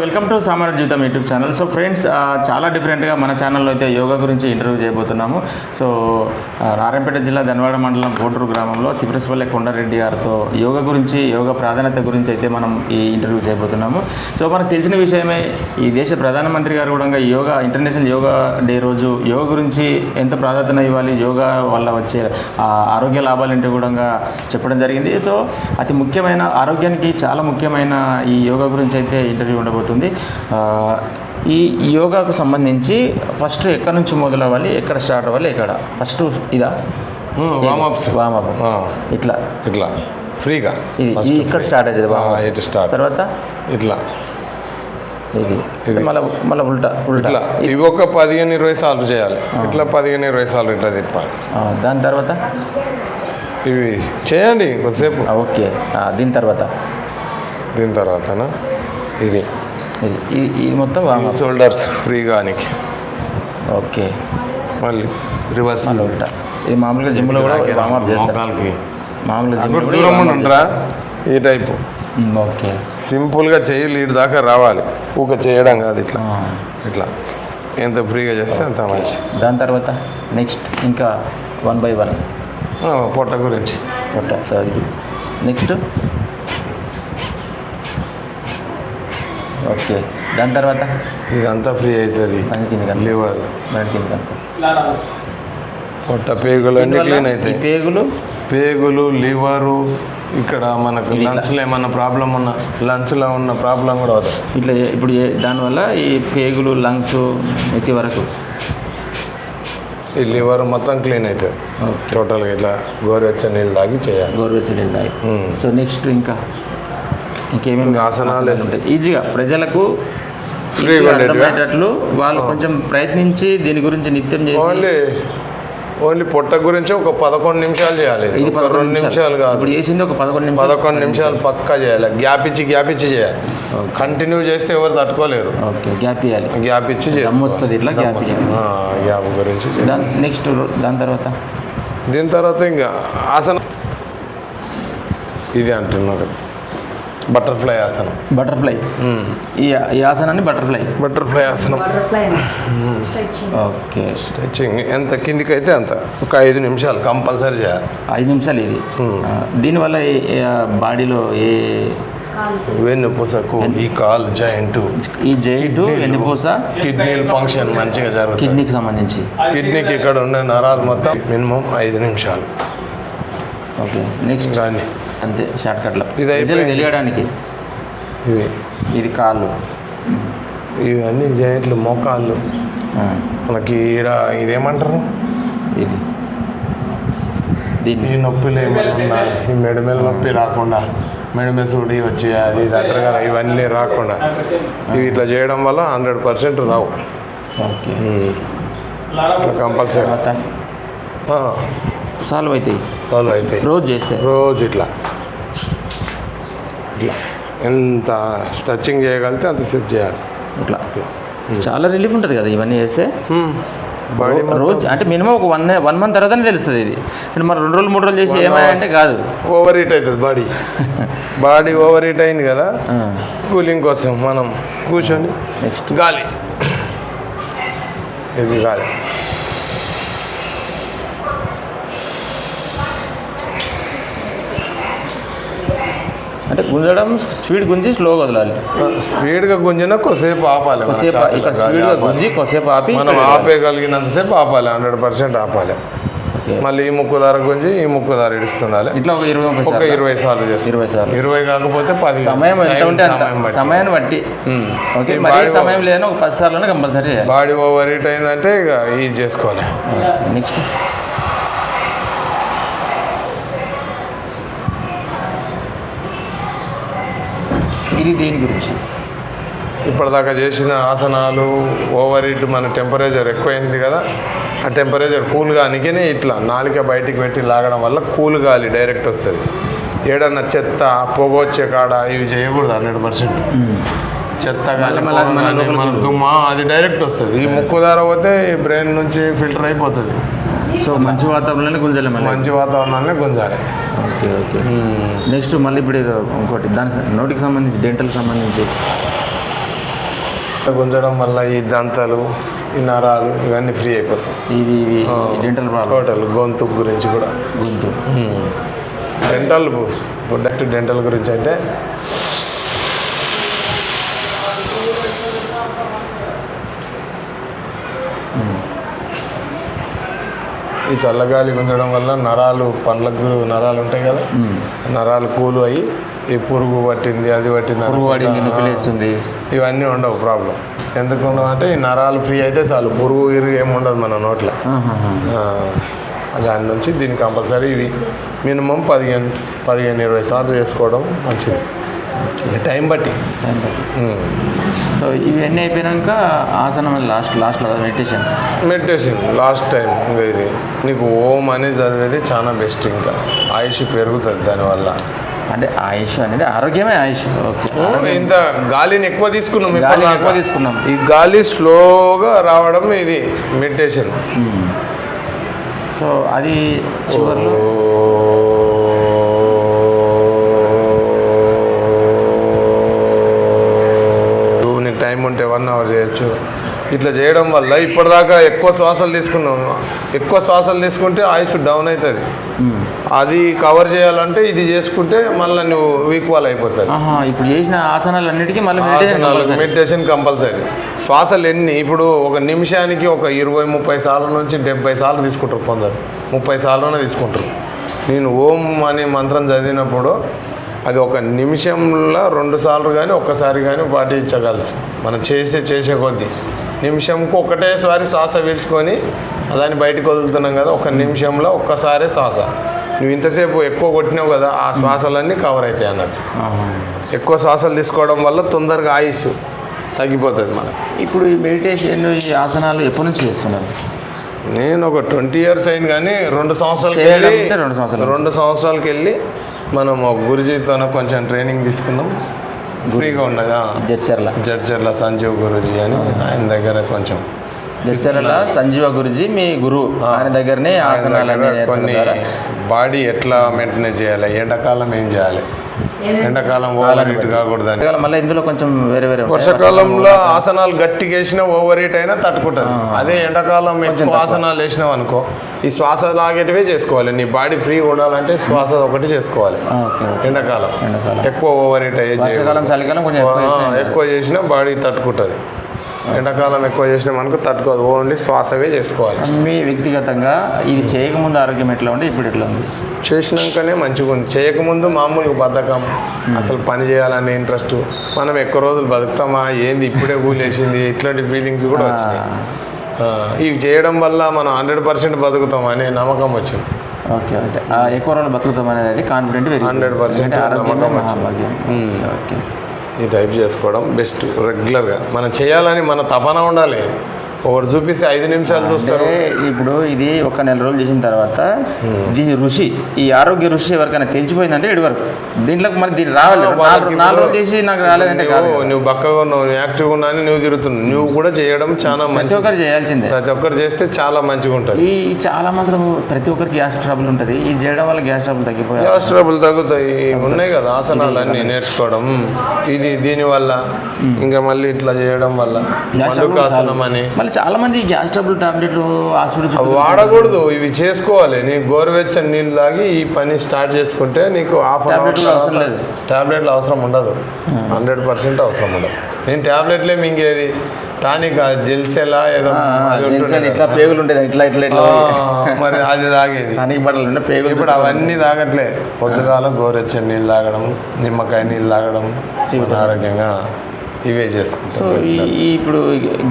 Welcome to సామాన్య జీవితం YouTube channel. So friends చాలా డిఫరెంట్గా మన ఛానల్లో అయితే యోగా గురించి ఇంటర్వ్యూ చేయబోతున్నాము. సో నారాయణపేట జిల్లా ధనవాడ మండలం కోటూరు గ్రామంలో తిరుపతిపల్లె కొండారెడ్డి గారితో యోగా గురించి యోగా ప్రాధాన్యత గురించి అయితే మనం ఈ ఇంటర్వ్యూ చేయబోతున్నాము. సో మనకు తెలిసిన విషయమే ఈ దేశ ప్రధానమంత్రి గారు కూడా ఈ యోగా ఇంటర్నేషనల్ యోగా డే రోజు యోగా గురించి ఎంత ప్రాధాన్యత ఇవ్వాలి యోగా వల్ల వచ్చే ఆరోగ్య లాభాలు ఏంటి కూడా చెప్పడం జరిగింది. సో అతి ముఖ్యమైన ఆరోగ్యానికి చాలా ముఖ్యమైన ఈ యోగా గురించి అయితే ఇంటర్వ్యూ ఉండబోతుంది. ఆ, ఈ యోగాకు సంబంధించి ఫస్ట్ ఎక్కడి నుంచి మొదలవ్వాలి? ఎక్కడ స్టార్ట్ అవ్వాలి? ఎక్కడ? ఫస్ట్ ఇదా? వామప్స్ వామప్ ఇట్లా. ఇట్లా. ఫ్రీగా. ఇది ఇక్కడ స్టార్ట్ అవుతుంది ఇటు స్టార్ట్. తర్వాత? ఇట్లా. ఇది. మళ్ళీ మళ్ళీ ఉల్టా ఇట్లా. ఇవి ఒక పదిహేను ఇరవై సార్లు చేయాలి. ఇట్లా పదిహేను ఇరవై సార్లు ఇట్లా తిప్పాలి. దాని తర్వాత? ఇవి చేయండి కొద్దిసేపు. ఓకే. దీని తర్వాత? దీని తర్వాతనా? ఇది. ఇది ఈ- ఈ మొత్తం షోల్డర్స్ ఫ్రీగా నీకు ఓకే. మళ్ళీ రివర్స్ ఉల్టా ఇది మామూలుగా జిమ్లో కూడా వామప్ మోకాలకి. మామూలుగా జిమ్లో దూరం ఉండి ఉంటారా ఈ టైపు ఓకే. సింపుల్గా చేయి లీడ్ దాకా రావాలి. ఊక చేయడం కాదు ఇట్లా. ఇట్లా. ఎంత ఫ్రీగా చేస్తే అంత మంచి దాని తర్వాత నెక్స్ట్ ఇంకా వన్ బై వన్ పొట్ట గురించి. ఒట్ట సారీ నెక్స్ట్ ఓకే. దాని తర్వాత? ఇదంతా ఫ్రీ అవుతుంది. లివర్. పొట్ట పేగులు అన్ని క్లీన్ అవుతాయి. పేగులు? పేగులు లివరు ఇక్కడ మనకు లంగ్స్లో ఏమన్నా ప్రాబ్లం ఉన్న లంగ్స్లో ఉన్న ప్రాబ్లం కూడా అవుతుంది ఇట్లా ఇప్పుడు దానివల్ల ఈ పేగులు లంగ్స్ ఎత్తి వరకు? ఈ లివర్ మొత్తం క్లీన్ అవుతుంది టోటల్గా ఇట్లా గోరువెచ్చని నీళ్ళు తాగి చేయాలి. గౌరవశీలు ఉన్నాయి మ్మ్. సో నెక్స్ట్ ఇంకా? ఇంకేమేమి ఇంకా ఆసనాలు ఉంటాయి ఈజీగా ప్రజలకు? అర్థమయ్యేటట్లు వాళ్ళు కొంచెం ప్రయత్నించి దీని గురించి నిత్యం చేసి ఓన్లీ పొట్ట గురించి ఒక పదకొండు నిమిషాలు చేయాలి. ఇది రెండు నిమిషాలు. కాదు. ఇప్పుడు చేసింది ఒక పదకొండు నిమిషాలు. పదకొండు నిమిషాలు పక్కా చేయాలి. గ్యాప్ ఇచ్చి గ్యాప్ ఇచ్చి చేయాలి. కంటిన్యూ చేస్తే ఎవరు తట్టుకోలేరు. ఓకే గ్యాప్ ఇవ్వాలి గ్యాప్ ఇచ్చి. వస్తుంది ఇట్లా గ్యాప్ గ్యాప్ గురించి నెక్స్ట్ దాని తర్వాత? దీని తర్వాత ఇంకా ఆసనం ఇది అంటున్నా కదా బటర్ఫ్లై ఆసనం. బటర్ఫ్లై. ఈ ఈ ఆసనాన్ని బటర్ఫ్లై. బటర్ఫ్లై ఆసనం. ఓకే. స్ట్రెచ్చింగ్ ఎంత కిందికి అయితే అంత. ఒక ఐదు నిమిషాలు కంపల్సరీ చేయాలి. ఐదు నిమిషాలు ఇది. దీనివల్ల బాడీలో ఏ కాలు. వెన్ను పూసకు ఈ కాల్ జాయింట్. ఈ జైంట్ వెన్నుపూస. కిడ్నీల ఫంక్షన్ మంచిగా జరుగుతుంది. కిడ్నీకి సంబంధించి. కిడ్నీకి ఇక్కడ ఉండే నరాలు మొత్తం మినిమం ఐదు నిమిషాలు. Okay next. కానీ అంతే షార్ట్ కట్లో. ఇది తెలియడానికి. ఇది ఇది కాళ్ళు. ఇవన్నీ జాయింట్లు మోకాళ్ళు. మనకి ఇదేమంటారు? ఇది. దీన్ని. ఈ నొప్పులు ఏమైనా ఈ మెడమెల నొప్పి రాకుండా మెడమె సూడి వచ్చి అది దగ్గర ఇవన్నీ రాకుండా. ఇవి ఇట్లా చేయడం వల్ల హండ్రెడ్ పర్సెంట్ రావు. ఓకే. కంపల్సరీ. సాల్వ్ అవుతాయి. వాళ్ళు అయితే రోజు చేస్తే? రోజు ఇట్లా. ఇట్లా. ఎంత స్ట్రెచ్చింగ్ చేయగలిగితే అంతసేపు చేయాలి. ఇట్లా. చాలా రిలీఫ్ ఉంటుంది కదా ఇవన్నీ చేస్తే? బాడీ రో- రోజు అంటే మినిమం ఒక వన్ వన్ మంత్ తర్వాతనే తెలుస్తుంది ఇది. ఇప్పుడు మనం రెండు రోజులు మూడు రోజులు చేసి ఏమైందంటే కాదు ఓవర్ హీట్ అవుతుంది బాడీ బాడీ ఓవర్ హీట్ అయింది కదా? కూలింగ్ కోసం మనం కూర్చొని నెక్స్ట్ గాలి. ఇది గాలి. అంటే గుంజడం స్పీడ్ గుంజి స్లోగా వదలాలి స్పీడ్గా గుంజినా కొద్దిసేపు ఆపాలి కొద్దిసేపు ఇక్కడ స్పీడ్గా. గుంజి కొద్దిసేపు ఆపి మనం ఆపేయగలిగినంతసేపు ఆపాలి హండ్రెడ్ పర్సెంట్ ఆపాలి. మళ్ళీ ఈ ముక్కు దార గుంజి ఈ ముక్కు దార ఇడుస్తుండాలి ఇట్లా ఒక ఇరవై ఒక. ఇరవై సార్లు చేస్తాం ఇరవై సార్లు ఇరవై కాకపోతే పది సమయం ఎంత ఉంటే అంత. సమయాన్ని బట్టి. ఓకే మరీ సమయం లేదని ఒక పది సార్లు కంపల్సరీ చేయాలి బాడీ ఓవర్ హీట్ అయిందంటే ఇక ఇది చేసుకోవాలి నెక్స్ట్ ఇది దేని గురించి? ఇప్పటిదాకా చేసిన ఆసనాలు ఓవర్ హీట్ మన టెంపరేచర్ ఎక్కువైంది కదా ఆ టెంపరేచర్ కూల్ గానికినే ఇట్లా నాలిక బయటికి పెట్టి లాగడం వల్ల కూల్ గాలి డైరెక్ట్ వస్తుంది. ఏడన్నా చెత్త పొగ వచ్చే కాడ ఇవి చేయకూడదు హండ్రెడ్ పర్సెంట్. చెత్త కానీ మన దుమ్మ. అది డైరెక్ట్ వస్తుంది. ఈ ముక్కు దార పోతే బ్రెయిన్ నుంచి ఫిల్టర్ అయిపోతుంది. సో మంచి వాతావరణంలో గుంజలే మళ్ళీ. మంచి వాతావరణాన్ని గుంజాలి. Okay okay. నెక్స్ట్ మళ్ళీ ఇప్పుడు ఇంకోటి దానికి నోటికి సంబంధించి డెంటల్కి సంబంధించి. గుంజడం వల్ల ఈ దంతాలు ఈ నరాలు ఇవన్నీ ఫ్రీ అయిపోతాయి. ఇవి ఇవి డెంటల్ టోటల్ గొంతు గురించి కూడా. గొంతు. డెంటల్ ప్రొడక్ట్ డెంటల్ గురించి అంటే ఈ చల్లగాలి గుంజడం వల్ల నరాలు పండ్లకు నరాలు ఉంటాయి కదా? నరాలు కూలు అయ్యి ఈ పురుగు పట్టింది అది పట్టింది పురుగు పడింది ఇవన్నీ ఉండవు ప్రాబ్లం ఎందుకు ఉండవు అంటే ఈ నరాలు ఫ్రీ అయితే చాలు. పురుగు ఇరుగు ఏమి ఉండదు మన నోట్లో. దాని నుంచి దీన్ని కంపల్సరీ ఇవి. మినిమం పదిహేను పదిహేను ఇరవై సార్లు చేసుకోవడం మంచిది. టైం బట్టి టైం. సో ఇవన్నీ అయిపోయాక ఆసనం లాస్ట్ లాస్ట్లో మెడిటేషన్ మెడిటేషన్ లాస్ట్ టైం ఇంకా ఇది నీకు ఓం అనేది చదివేది చాలా బెస్ట్ ఇంకా ఆయుష్ పెరుగుతుంది దానివల్ల అంటే ఆయుష్ అనేది ఆరోగ్యమే ఆయుష్. ఇంత గాలిని ఎక్కువ తీసుకున్నాం. ఎక్కువ తీసుకున్నాం. ఈ గాలి స్లోగా రావడం ఇది మెడిటేషన్. సో అది చివర్లో నువ్వు నీకు టైం ఉంటే వన్ అవర్ చేయొచ్చు. ఇట్లా చేయడం వల్ల ఇప్పటిదాకా ఎక్కువ శ్వాసలు తీసుకున్నావు ఎక్కువ శ్వాసలు తీసుకుంటే ఆయుష్ డౌన్ అవుతుంది. అది కవర్ చేయాలంటే ఇది చేసుకుంటే మళ్ళీ నువ్వు వీక్వాల్ అయిపోతుంది ఇప్పుడు చేసిన ఆసనాలు అన్నిటికీ మళ్ళీ మెడిటేషన్ కంపల్సరీ శ్వాసలు ఎన్ని? ఇప్పుడు ఒక నిమిషానికి ఒక ఇరవై ముప్పై సార్లు నుంచి డెబ్బై సార్లు తీసుకుంటారు కొందరు. ముప్పై సార్లునే తీసుకుంటారు. నేను ఓం అనే మంత్రం చదివినప్పుడు అది ఒక నిమిషంలో రెండు సార్లు కానీ ఒక్కసారి కానీ పాటించగలసి మనం చేసే చేసే కొద్దీ. నిమిషంకు ఒకటేసారి శ్వాస పీల్చుకొని దాన్ని బయటకు వదులుతున్నాం కదా ఒక నిమిషంలో ఒక్కసారి శ్వాస. నువ్వు ఇంతసేపు ఎక్కువ కొట్టినావు కదా ఆ శ్వాసలన్నీ కవర్ అవుతాయి అన్నట్టు. ఎక్కువ శ్వాసలు తీసుకోవడం వల్ల తొందరగా ఆయుష్ తగ్గిపోతుంది మనకి. ఇప్పుడు ఈ మెడిటేషన్ ఈ ఆసనాలు ఎప్పటి నుంచి చేస్తున్నారు? నేను ఒక ట్వంటీ ఇయర్స్ అయింది కానీ రెండు సంవత్సరాలకి వెళ్ళి రెండు సంవత్సరాలు. రెండు సంవత్సరాలకి వెళ్ళి మనం ఒక గురుజీతో కొంచెం ట్రైనింగ్ తీసుకున్నాం ఫ్రీగా ఉన్నది. జడ్చర్ల జడ్చర్ల సంజీవ్ గురుజీ అని ఆయన దగ్గర కొంచెం జడ్చర్ల సంజీవ గురుజీ మీ గురువు ఆయన దగ్గరనే ఆసనాలు కొన్ని బాడీ ఎట్లా మెయింటైన్ చేయాలి? ఎండాకాలం ఏం చేయాలి? ఎండాకాలం ఓవర్ హీట్ అందువల్ల మళ్ళీ ఇందులో కొంచెం వేరే వేరే. వర్షాకాలంలో ఆసనాలు గట్టిగా వేసినా ఓవర్ హీట్ అయినా తట్టుకుంటుంది. అదే ఎండాకాలం ఎక్కువ ఆసనాలు వేసినావు అనుకో ఈ శ్వాస లాగేటివే చేసుకోవాలి. నీ బాడీ ఫ్రీగా ఉండాలంటే శ్వాస ఒకటి చేసుకోవాలి. ఎండాకాలం. ఎక్కువ ఓవర్ హీట్ అయ్యే చలికాలం కొంచెం ఎక్కువ చేసినా బాడీ తట్టుకుంటుంది. ఎండాకాలం ఎక్కువ చేసినా మనకు తట్టుకోదు. ఓన్లీ శ్వాసవే చేసుకోవాలి. మీ వ్యక్తిగతంగా ఇది చేయకముందు ఆరోగ్యం ఎట్లా ఉంటే ఇప్పుడు ఎట్లా ఉంది? చేసినాకనే మంచిగా ఉంది చేయకముందు మామూలుగా బద్ధకం. అసలు పని చేయాలనే ఇంట్రెస్ట్. మనం ఎక్కువ రోజులు బతుకుతామా? ఏంది ఇప్పుడే కూలేసింది ఇట్లాంటి ఫీలింగ్స్ కూడా వచ్చినాయి. ఆ, ఇవి చేయడం వల్ల మనం హండ్రెడ్ పర్సెంట్ బతుకుతాం అనే నమ్మకం వచ్చింది. Okay okay. ఎక్కువ రోజులు బతుకుతాం అనేది కాన్ఫిడెంట్ 100% ఆరోగ్యమే నమ్మకం వచ్చింది. ఓకే. ఈ టైప్ చేసుకోవడం బెస్ట్ రెగ్యులర్గా. మనం చేయాలని మన తపన ఉండాలి. ఒకటి చూపిస్తే ఐదు నిమిషాలు చూస్తారు. ఇప్పుడు ఇది ఒక నెల రోజులు చేసిన తర్వాత దీని రుచి ఈ ఆరోగ్య రుచి ఎవరికైనా తెలిసిపోయిందంటే ఇటు వరకు. దీంట్లోకి మరి దీన్ని రావాలి. నాలుగు రోజులు చేసి నాకు రాలేదంటే నువ్వు బక్కగా ఉన్నావు నువ్వు యాక్టివ్గా ఉన్నా నువ్వు తిరుగుతున్నావు. నువ్వు కూడా చేయడం చాలా ప్రతి మంచిది. ఒక్కరు చేయాల్సిందే. ప్రతి ఒక్కరు చేస్తే చాలా మంచిగా ఉంటుంది. ఈ చాలా మాత్రం ప్రతి ఒక్కరికి గ్యాస్ ట్రబుల్ ఉంటుంది. ఇది చేయడం వల్ల గ్యాస్ ట్రబుల్ తగ్గిపోయాయి గ్యాస్ ట్రబుల్ తగ్గుతాయి. ఉన్నాయి కదా ఆసనాలు అన్ని నేర్చుకోవడం. ఇది దీనివల్ల ఇంకా మళ్ళీ ఇట్లా చేయడం వల్ల మండుకాసనం అని. మళ్ళీ చాలా మంది గ్యాస్ ట్రబుల్ టాబ్లెట్లు హాస్పిటల్ వాడకూడదు ఇవి చేసుకోవాలి. నీ గోరువెచ్చని నీళ్ళు తాగి ఈ పని స్టార్ట్ చేసుకుంటే నీకు హాఫ్ అవసరం లేదు. టాబ్లెట్లు అవసరం ఉండదు. హండ్రెడ్ పర్సెంట్ అవసరం ఉండదు. నేను టాబ్లెట్లే మింగేది. టానిక్ జెల్సెలా ఏదో ఇట్లా. పేగులు ఉంటాయి ఇట్లా ఇట్లా ఇట్లా. మరి అది తాగేది. దానికి బట్టలు పేగులు ఇప్పుడు అవన్నీ తాగట్లే. పొద్దుగాల గోరెచ్చని నీళ్ళు తాగడం నిమ్మకాయ నీళ్ళు తాగడం ఆరోగ్యంగా ఇవే సో చేసుకుంటాం ఈ ఇప్పుడు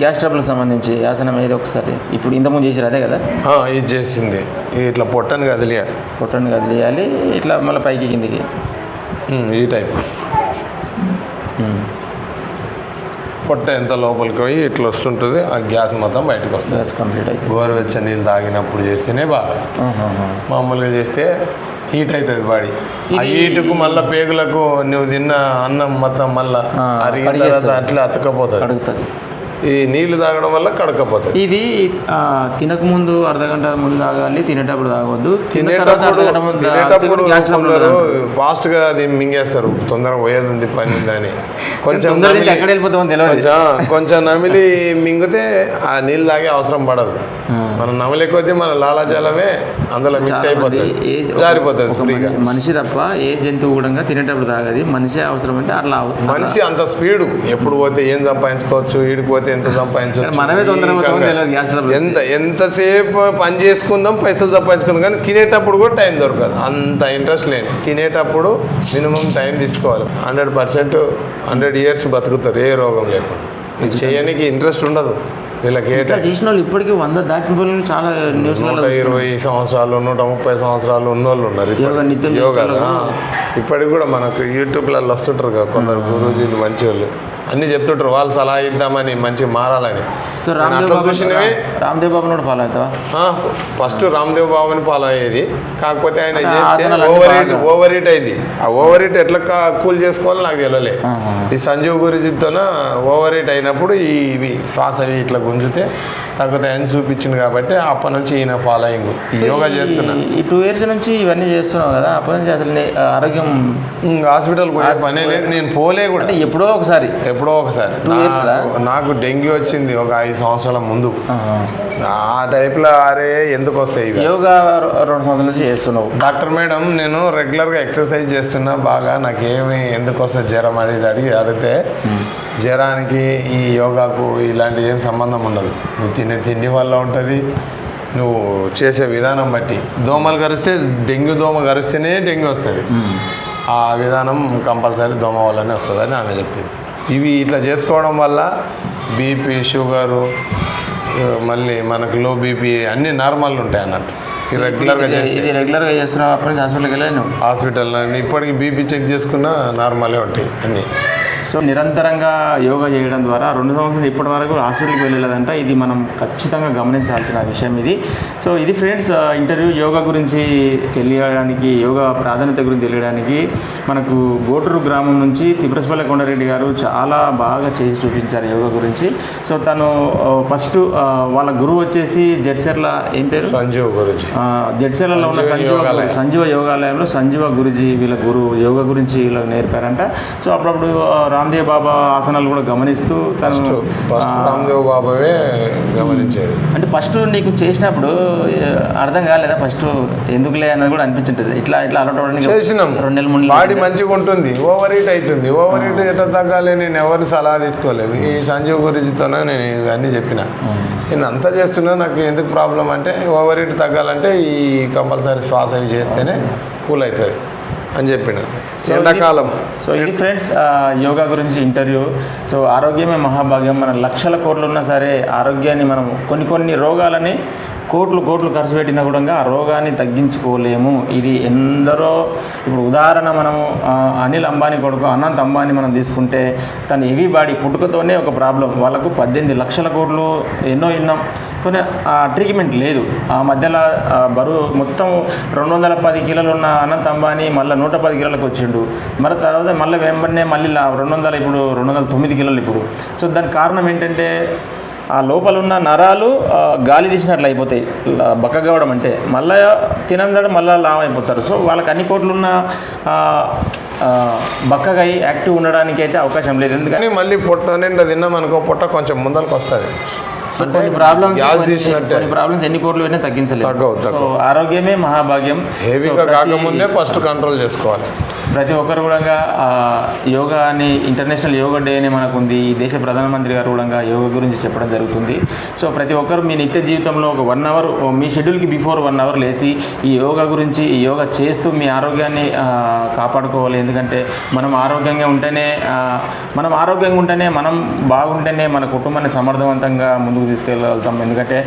గ్యాస్ ట్రబుల్ సంబంధించి ఆసనం ఏదో ఒకసారి ఇప్పుడు ఇంతకుముందు చేసారు అదే కదా? ఇది చేసింది. ఇట్లా పొట్టని కదిలియాలి. పొట్టను కదిలియాలి ఇట్లా మళ్ళీ పైకి కిందికి. ఈ టైప్. పొట్ట ఎంత లోపలికి పోయి ఇట్లా వస్తుంటుంది ఆ గ్యాస్ మొత్తం బయటకు వస్తుంది. గ్యాస్ కంప్లీట్ గోరువెచ్చని నీళ్ళు తాగినప్పుడు చేస్తేనే బాగా. మామూలుగా చేస్తే హీట్ అవుతుంది బాడీ. ఆ హీటుకు మళ్ళీ పేగులకు నువ్వు తిన్న అన్నం మొత్తం మళ్ళీ అరిగిన. తర్వాత అట్లా అతకపోతుంది. అడుగుతుంది ఈ నీళ్ళు తాగడం వల్ల కడకపోతుంది. ఇది ఆ, తినకముందు అర్ధ గంట ముందు తాగాలి తినేటప్పుడు తర్వాత తినేటప్పుడు ముందు ఫాస్ట్గా అది మింగేస్తారు. తొందరగా పోయేది పని తెలియదు. కొంచెం కొంచెం నమిలి మింగితే ఆ నీళ్ళు తాగే అవసరం పడదు. మనం నమిలే కొద్దీ మన లాలాజలమే అందులో మిక్స్ అయిపోతుంది. జారిపోతుంది మనిషి తప్ప ఏ జంతువు కూడా తినేటప్పుడు తాగది. మనిషి అవసరం అంటే అట్లా మనిషి అంత స్పీడు. ఎప్పుడు పోతే ఏం సంపాదించుకోవచ్చు? ఈడికి పోతే ఎంత సంపాదించవచ్చు మనమే తొందరగా ఎంత ఎంతసేపు పని చేసుకుందాం పైసలు సంపాదించుకుందాం కానీ తినేటప్పుడు కూడా టైం దొరకదు. అంత ఇంట్రెస్ట్ లేని. తినేటప్పుడు మినిమం టైం తీసుకోవాలి. హండ్రెడ్ పర్సెంట్ హండ్రెడ్ ఇయర్స్ బతుకుతారు. ఏ రోగం లేకుండా. చేయడానికి ఇంట్రెస్ట్ ఉండదు. వీళ్ళకి చేసిన వాళ్ళు ఇప్పటికీ వంద దాటిన వాళ్ళు చాలా నూట ఇరవై సంవత్సరాలు నూట ముప్పై సంవత్సరాలు ఉన్నోళ్ళు ఉన్నారు యోగా. ఇప్పటికి కూడా మనకు యూట్యూబ్లలో వస్తుంటారు కదా కొందరు గురూజీలు మంచి వాళ్ళు అన్ని చెప్తుంటారు వాళ్ళు సలహా ఇద్దామని మంచిగా మారాలని. చూసినవి. రామ్దేవ్ బాబు కూడా ఫాలో అవుతావా? ఫస్ట్ రామ్దేవ్ బాబుని ఫాలో అయ్యేది. కాకపోతే ఆయన చేస్తే ఓవర్ హీట్ ఓవర్ హీట్ అయింది. ఆ ఓవర్ హీట్ ఎట్లా కూల్ చేసుకోవాలో నాకు తెలియలే. ఈ సంజీవ్ గురుజీతోన ఓవర్ హీట్ అయినప్పుడు ఇవి శ్వాస ఇట్లా గుంజితే తగ్గుతాయని చూపించింది కాబట్టి అప్పటి నుంచి ఈయన ఫాలోయింగ్ ఈ యోగా చేస్తున్నా. ఈ- టూ ఇయర్స్ నుంచి ఇవన్నీ చేస్తున్నావు కదా అప్పటి నుంచి అసలు ఆరోగ్యం హాస్పిటల్ పోయే పనే లేదు. నేను పోలే కూడా. ఎప్పుడో ఒకసారి. ఎప్పుడో ఒకసారి? నాకు- డెంగ్యూ వచ్చింది ఒక ఐదు సంవత్సరాల ముందు. ఆ. టైప్లో అరే ఎందుకు వస్తాయి యోగా రెండు సంవత్సరాల నుంచి చేస్తున్నావు. డాక్టర్ మేడం నేను రెగ్యులర్గా ఎక్సర్సైజ్ చేస్తున్నా బాగా. నాకేమి ఎందుకు వస్తుంది జ్వరం అది అడిగి అడిగితే జ్వరానికి ఈ యోగాకు ఇలాంటి ఏం సంబంధం ఉండదు. నువ్వు తినే తిండి వల్ల ఉంటుంది. నువ్వు చేసే విధానం బట్టి. దోమలు కరిస్తే డెంగ్యూ దోమ కరిస్తేనే డెంగ్యూ వస్తుంది. ఆ విధానం కంపల్సరీ దోమ వల్లనే వస్తుంది అని ఆమె చెప్పింది. ఇవి ఇట్లా చేసుకోవడం వల్ల బీపీ షుగరు మళ్ళీ మనకు లో బీపీ అన్నీ నార్మల్ ఉంటాయి అన్నట్టు. రెగ్యులర్గా చేస్తే. రెగ్యులర్గా చేస్తున్నావు? అప్పటి నుంచి హాస్పిటల్కి వెళ్ళాను హాస్పిటల్ ఇప్పటికి బీపీ చెక్ చేసుకున్నా నార్మలే ఉంటాయి అన్నీ. సో నిరంతరంగా యోగా చేయడం ద్వారా రెండు సంవత్సరాలు ఇప్పటి వరకు హాస్పిటల్కి వెళ్ళలేదంట. ఇది మనం ఖచ్చితంగా గమనించాల్సిన విషయం ఇది. సో ఇది ఫ్రెండ్స్ ఇంటర్వ్యూ యోగా గురించి తెలియడానికి యోగా ప్రాధాన్యత గురించి తెలియడానికి మనకు గోటూరు గ్రామం నుంచి తిప్రస్పల్లి కొండారెడ్డి గారు చాలా బాగా చేసి చూపించారు యోగా గురించి. సో తను ఫస్ట్ వాళ్ళ గురువు వచ్చేసి జడ్చర్ల ఏం పేరు? సంజీవ్ గురించి ఆ, జడ్చర్లలో ఉన్న సంజీవ సంజీవ యోగాలయం. సంజీవ యోగాలయంలో సంజీవ గురుజీ వీళ్ళ గురు యోగా గురించి వీళ్ళకి నేర్పారంట. సో అప్పుడప్పుడు రామ్దేవ్ బాబా ఆసనాలు కూడా గమనిస్తూ తను ఫస్ట్ రామ్దేవ్ బాబావే గమనించేది. అంటే ఫస్ట్ నీకు చేసినప్పుడు అర్థం కాలేదా ఫస్ట్ ఎందుకులే అన్నది కూడా అనిపించింటుంది. ఇట్లా ఇట్లా అలవాటు చేసినాం. రెండు నెలలు మూడు బాడీ మంచిగా ఉంటుంది. ఓవర్ హీట్ అవుతుంది ఓవర్ హీట్ ఎట్లా తగ్గాలి నేను ఎవరిని సలహా తీసుకోలేదు. ఈ సంజీవ్ గురించితోనే నేను ఇవన్నీ చెప్పిన. నేను అంతా చేస్తున్నా నాకు ఎందుకు ప్రాబ్లం అంటే ఓవర్ హీట్ తగ్గాలంటే ఈ కంపల్సరీ శ్వాస చేస్తేనే కూల్ అవుతుంది. అని చెప్పిన ఎండాకాలం. సో ఇది ఫ్రెండ్స్ యోగా గురించి ఇంటర్వ్యూ సో ఆరోగ్యమే మహాభాగ్యం. మన లక్షల కోట్లు ఉన్నా సరే ఆరోగ్యాన్ని మనం కొన్ని కొన్ని రోగాలని కోట్లు కోట్లు ఖర్చు పెట్టినా కూడా ఆ రోగాన్ని తగ్గించుకోలేము. ఇది ఎందరో ఇప్పుడు ఉదాహరణ మనము అనిల్ అంబానీ కొడుకు అనంత్ అంబానీ మనం తీసుకుంటే తన హెవీ బాడీ పుట్టుకతోనే ఒక ప్రాబ్లం. వాళ్ళకు పద్దెనిమిది లక్షల కోట్లు ఎన్నో విన్నాం కొన్ని ఆ ట్రీట్మెంట్ లేదు. ఆ మధ్యలో బరువు మొత్తం రెండు వందల పది కిలోలు ఉన్న అనంత్ అంబానీ మళ్ళీ నూట పది కిలోలకు వచ్చిండు. మరి తర్వాత మళ్ళీ వెంబడినే మళ్ళీ రెండు వందల ఇప్పుడు రెండు వందల తొమ్మిది కిలోలు ఇప్పుడు. సో దానికి కారణం ఏంటంటే ఆ లోపల ఉన్న నరాలు గాలి తీసినట్లు అయిపోతాయి. బక్కగవడం అంటే. మళ్ళీ తినందడం మళ్ళీ లావ్ అయిపోతారు సో వాళ్ళకి అన్ని కోట్లు ఉన్న బక్కగా యాక్టివ్ ఉండడానికి అయితే అవకాశం లేదు. ఎందుకంటే మళ్ళీ పొట్ట నిండా తిన్నాం అనుకో పొట్ట కొంచెం ముందరకు వస్తుంది. సో కొన్ని ప్రాబ్లమ్స్. కొన్ని ప్రాబ్లమ్స్ ఎన్ని కోట్లు అయినా తగ్గించలేదు సో. ఆరోగ్యమే మహాభాగ్యం. హెవీగా కాకముందే ఫస్ట్ కంట్రోల్ చేసుకోవాలి. ప్రతి ఒక్కరు కూడా యోగాని ఇంటర్నేషనల్ యోగా డే అని మనకు ఉంది ఈ దేశ ప్రధానమంత్రి గారు కూడా యోగా గురించి చెప్పడం జరుగుతుంది. సో ప్రతి ఒక్కరు మీ నిత్య జీవితంలో ఒక వన్ అవర్ మీ షెడ్యూల్కి బిఫోర్ వన్ అవర్ లేచి ఈ యోగా గురించి ఈ యోగా చేస్తూ మీ ఆరోగ్యాన్ని కాపాడుకోవాలి. ఎందుకంటే మనం ఆరోగ్యంగా ఉంటేనే మనం ఆరోగ్యంగా ఉంటేనే మనం బాగుంటేనే మన కుటుంబాన్ని సమర్థవంతంగా ముందుకు తీసుకెళ్ళగలుగుతాం. ఎందుకంటే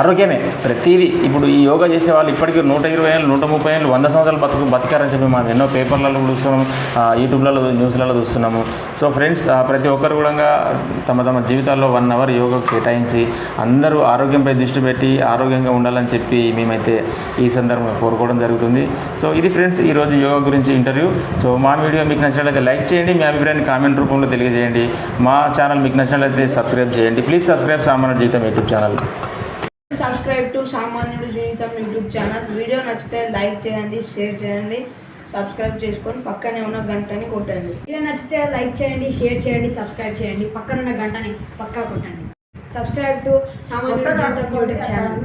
ఆరోగ్యమే ప్రతిదీ. ఇప్పుడు ఈ యోగా చేసే వాళ్ళు ఇప్పటికీ నూట ఇరవై ఏళ్ళు నూట ముప్పై ఏళ్ళు వంద సంవత్సరాలు బతుకు బతికారని చెప్పి మనం ఎన్నో పేపర్లలో చూస్తున్నాం యూట్యూబ్లలో న్యూస్లలో చూస్తున్నాము. సో ఫ్రెండ్స్ ప్రతి ఒక్కరు కూడా తమ తమ జీవితాల్లో వన్ అవర్ యోగా కేటాయించి అందరూ ఆరోగ్యంపై దృష్టి పెట్టి ఆరోగ్యంగా ఉండాలని చెప్పి మేమైతే ఈ సందర్భంగా కోరుకోవడం జరుగుతుంది. సో ఇది ఫ్రెండ్స్ ఈరోజు యోగా గురించి ఇంటర్వ్యూ. సో మా వీడియో మీకు నచ్చినట్లయితే లైక్ చేయండి మీ అభిప్రాయాన్ని కామెంట్ రూపంలో తెలియజేయండి. మా ఛానల్ మీకు నచ్చినట్లయితే సబ్స్క్రైబ్ చేయండి. ప్లీజ్ సబ్స్క్రైబ్ సామాన్య జీవితం YouTube channel. Subscribe to Samanyudu Jeevitham YouTube channel. Video నచ్చితే లైక్ చేయండి షేర్ చేయండి. సబ్స్క్రైబ్ చేసుకొని పక్కనే ఉన్న గంటని కొట్టండి. ఇలా నచ్చితే లైక్ చేయండి షేర్ చేయండి సబ్స్క్రైబ్ చేయండి. పక్కన ఉన్న గంటని పక్కా కొట్టండి. Subscribe to Samanyudu YouTube channel.